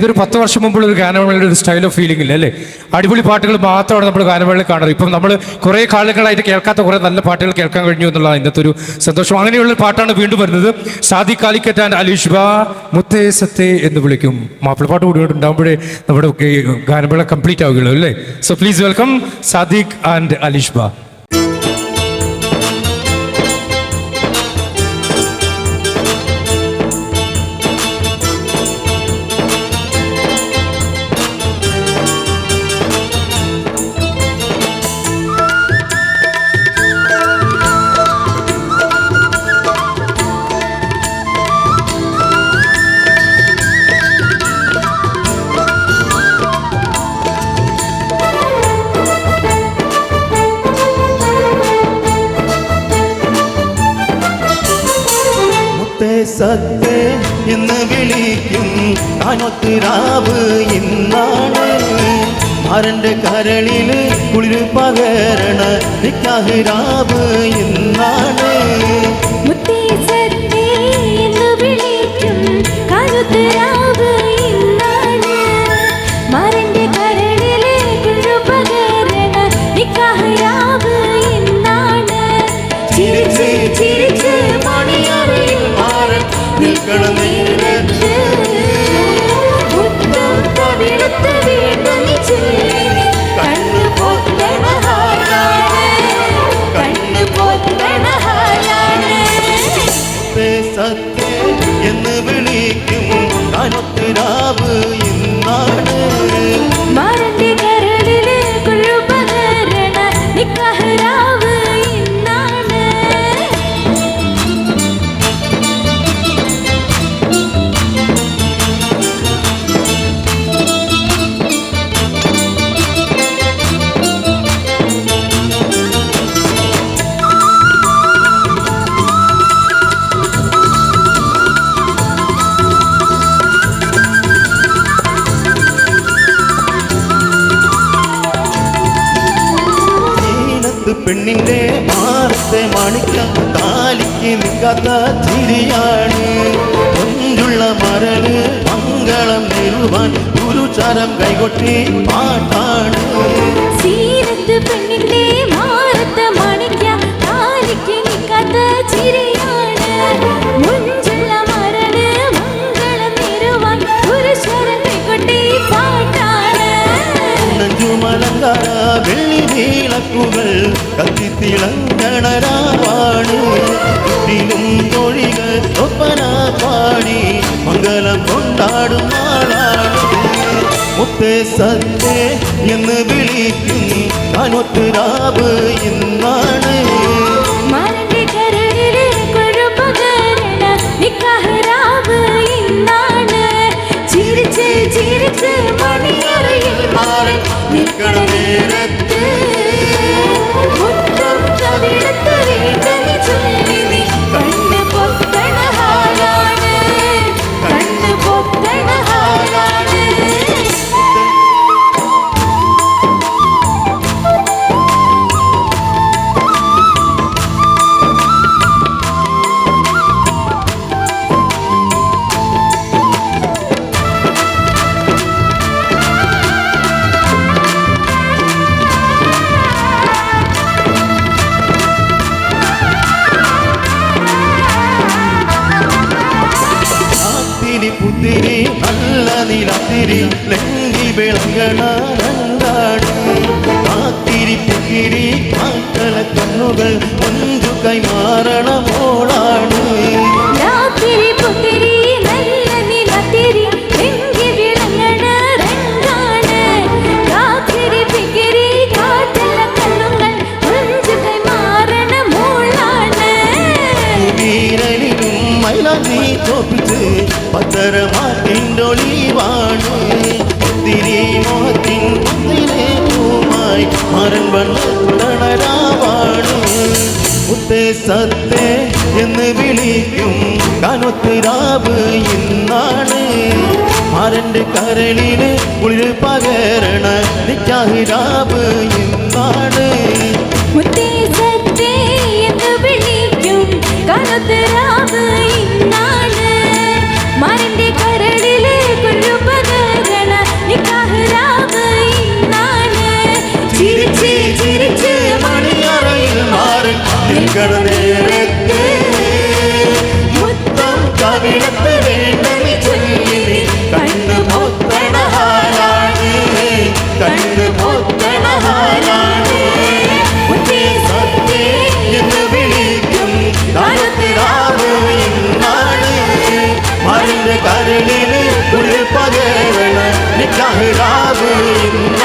ഇതൊരു പത്ത് വർഷം മുമ്പുള്ള ഒരു ഗാനമേളയുടെ ഒരു സ്റ്റൈൽ ഓഫ് ഫീലിംഗ് ഇല്ല അല്ലേ? അടിപൊളി പാട്ടുകൾ മാത്രമാണ് നമ്മൾ ഗാനമേളയിൽ കാണുന്നത് ഇപ്പം നമ്മൾ കുറേ കാലങ്ങളായിട്ട് കേൾക്കാത്ത കുറേ നല്ല പാട്ടുകൾ കേൾക്കാൻ കഴിഞ്ഞു എന്നുള്ളതാണ് ഇന്നത്തെ ഒരു സന്തോഷം. അങ്ങനെയുള്ള പാട്ടാണ് വീണ്ടും വരുന്നത്. സാദി കാലിക്കറ്റ് ആൻഡ് അലീഷ് ബാ മുത്തേ സത്തേ എന്ന് വിളിക്കും. മാപ്പിളപ്പാട്ട് കൂടി ഉണ്ടാകുമ്പോഴേ നമ്മുടെ ഗാനമേള കംപ്ലീറ്റ് ആവുകയുള്ളൂ അല്ലേ? So please welcome Sadiq and Aleesh Sathe എന്ന് വിളിക്കും. കാനൊത്തിരാവ് ഇന്നാണ് ആരന്റെ കരളിൽ കുളിർ പകരണ നിക്കാഹിരാവ് ഇന്നാണ് മുത്തേ സത്തേ എന്ന് വിളിക്കും. കരുത്തരാവ് മാറൻ പെണ്ണിന്റെ മാറത്തെ മാണിക്ക താലിക്ക് നിൽക്കാത്ത ചിരിയാണ്. കൊഞ്ചുള്ള മരണ് മംഗളം നേരുവാൻ ഗുരുചാരം കൈകൊട്ടി പാട്ടാണ്. നെഞ്ചുമലങ്കാര വെള്ളി നീളക്കുകൾ കത്തിത്തിളങ്ങണരാവാണ് കുട്ടിലും തൊഴികൾ ഒപ്പന പാടി മംഗളം കൊണ്ടാടും നാളാണ്. മുത്തേ സത്തേ എന്ന് വിളിക്കും കാനൊത്തുരാവ് ഇന്നാണ് മാറി லங்கி விளங்கனாடும் காத்திரி புகிரி காட்டல கண்ணுகள் ஒன்று கை மாறண മൈലാഞ്ചി തോപ്പിച്ച് പത്തരമാറ്റിന്റെ ഒളിവാണ് ഒത്തിരി മോഹത്തിൻ മുത്തിലെ പൂമായി മരൺ വണ്ണരാവാണ് മുത്തേ സത്തേ എന്ന് വിളിക്കും കാനൊത്തുരാവ് ഇന്നാണ്. മാരന്റെ കരളിന് കുളിര് പകരണ നിക്കാഹിരാവ് ഇന്നാണ്. മുത്തേ സത്തേ എന്ന് വിളിക്കും കനത്തരാവ് ചിരിച്ച് മണിയറയിൽ മാറി നേരത്തെ മുത്തം കവിടത്ത് വേണ്ടത് ചൊല്ലി കണ്ണു പൊത്തണഹാലാണ് കണ്ണു പൊത്തണഹാലാണ് സത്യ എന്ന് വിളിക്കും. കാലത്തിനാവ് എന്നാണ്. മറിന്റെ കരളിൽ കുളിപ്പകരണ നിക്കാഹ് രാവ് എന്ന്